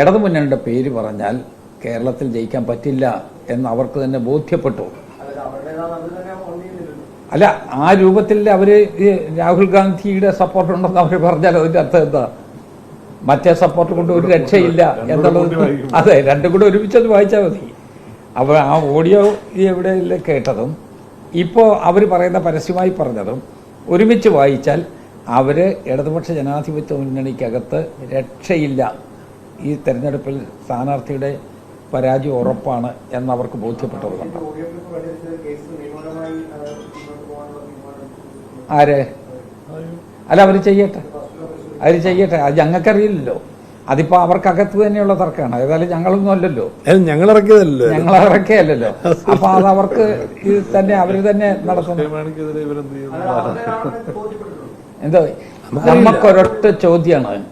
ഇടതു മുന്നണിയുടെ പേര് പറഞ്ഞാൽ കേരളത്തിൽ ജയിക്കാൻ പറ്റില്ല എന്ന് അവർക്ക് തന്നെ ബോധ്യപ്പെട്ടു. അല്ല ആ രൂപത്തിൽ അവർ രാഹുൽ ഗാന്ധിയുടെ സപ്പോർട്ട് ഉണ്ടെന്ന് അവർ പറഞ്ഞാൽ അതിന്റെ അർത്ഥം എന്താ? മറ്റേ സപ്പോർട്ട് കൊണ്ട് ഒരു രക്ഷയില്ല എന്നുള്ളത്. അതെ രണ്ടും കൂടെ ഒരുമിച്ചത് വായിച്ചാൽ മതി. അപ്പോൾ ആ ഓഡിയോ എവിടെ കേട്ടതും ഇപ്പോൾ അവർ പറയുന്ന പരസ്യമായി പറഞ്ഞതും ഒരുമിച്ച് വായിച്ചാൽ അവർ ഇടതുപക്ഷ ജനാധിപത്യ മുന്നണിക്കകത്ത് രക്ഷയില്ല. ഈ തെരഞ്ഞെടുപ്പിൽ സ്ഥാനാർത്ഥിയുടെ പരാജയം ഉറപ്പാണ് എന്നവർക്ക് ബോധ്യപ്പെട്ടത് കണ്ടു. ആര്? അല്ല അവർ ചെയ്യട്ടെ. അവർ ചെയ്യട്ടെ. അത് ഞങ്ങൾക്കറിയില്ലല്ലോ. അതിപ്പോ അവർക്കകത്ത് തന്നെയുള്ള തർക്കമാണ്. ഏതായാലും ഞങ്ങളൊന്നും അല്ലല്ലോ. ഞങ്ങൾ ഇറക്കിയതല്ലേ ഞങ്ങൾ ഇറക്കിയല്ലോ അപ്പൊ അത് അവർക്ക് ഇത് തന്നെ അവർ തന്നെ നടത്തുന്നു എന്തോ? നമുക്കൊരൊറ്റ ചോദ്യമാണ്.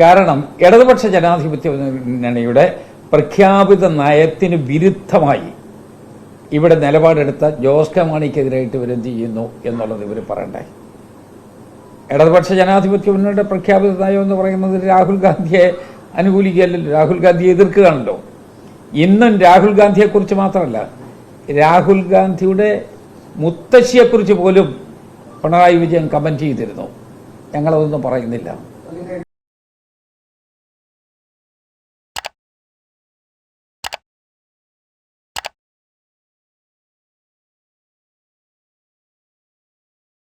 കാരണം ഇടതുപക്ഷ ജനാധിപത്യ മുന്നണിയുടെ പ്രഖ്യാപിത നയത്തിന് വിരുദ്ധമായി ഇവിടെ നിലപാടെടുത്ത ജോസ് കെ മാണിക്കെതിരായിട്ട് ഇവരെന്ത് ചെയ്യുന്നു എന്നുള്ളത് ഇവർ പറയണ്ടേ? ഇടതുപക്ഷ ജനാധിപത്യ മുന്നണിയുടെ പ്രഖ്യാപിത നയം എന്ന് പറയുന്നത് രാഹുൽ ഗാന്ധിയെ അനുകൂലിക്കുകയല്ലല്ലോ. രാഹുൽ ഗാന്ധിയെ എതിർക്കുകയാണല്ലോ. ഇന്നും രാഹുൽ ഗാന്ധിയെക്കുറിച്ച് മാത്രമല്ല രാഹുൽ ഗാന്ധിയുടെ മുത്തശ്ശിയെക്കുറിച്ച് പോലും പിണറായി വിജയൻ കമന്റ് ചെയ്തിരുന്നു. ഞങ്ങളതൊന്നും പറയുന്നില്ല.